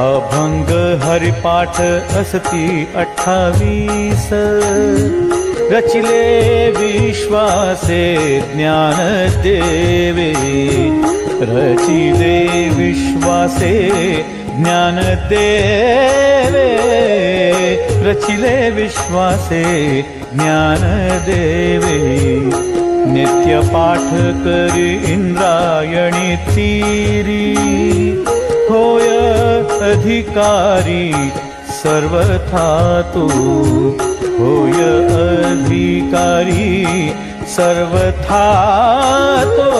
अभंग हरिपाठ असती अवीस रचिले विश्वासे ज्ञानदेवे रचिले विश्वासे ज्ञानदे रचिले विश्वासे ज्ञानदेवे नित्यपाठ करि इन्द्रायणी तिरि. अधिकारी सर्वथा तू होय अधिकारी सर्वथा तो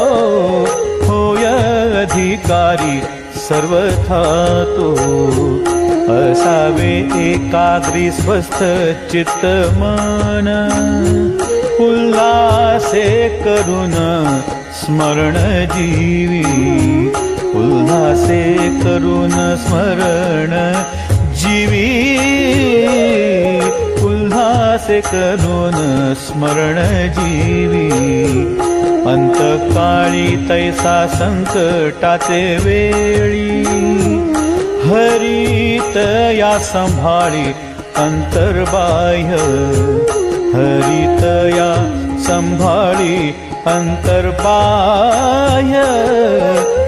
होय अधिकारी सर्वथा तो असावे एकाग्री स्वस्थ चित्त मन उल्हासे करून स्मरण जीवी उल्हासे करून स्मरण जीवी उल्हासे करून स्मरण जीवी। अंतकाळी तैसा संकटाचे वेळी हरित या संभाळी अंतर्बाह्य हरित या संभाळी अंतर्बाह्य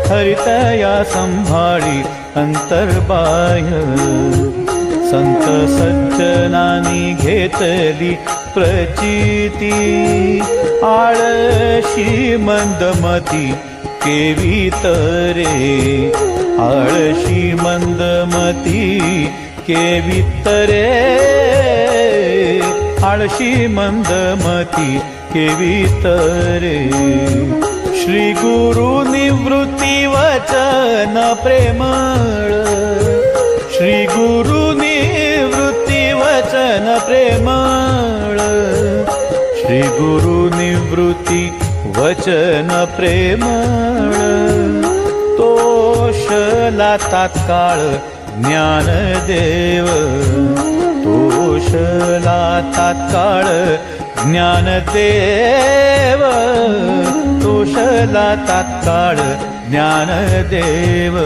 हरितया संभाळी अंतर्बाह्य संत सज्जनानी घेतली प्रचिती. आळशी मंदमती केवी तरे. आळशी मंदमती केवी तरे. आळशी मंदमती केवी श्री गुरु निवृत्ती वचन प्रेमळ। श्री गुरु निवृत्ती वचन प्रेमळ। श्री गुरु निवृत्ती वचन प्रेमळ। तोषला तात्काळ ज्ञानदेव। तोषला तात्काळ ज्ञानदेव तोषला तात्काळ ज्ञानदेव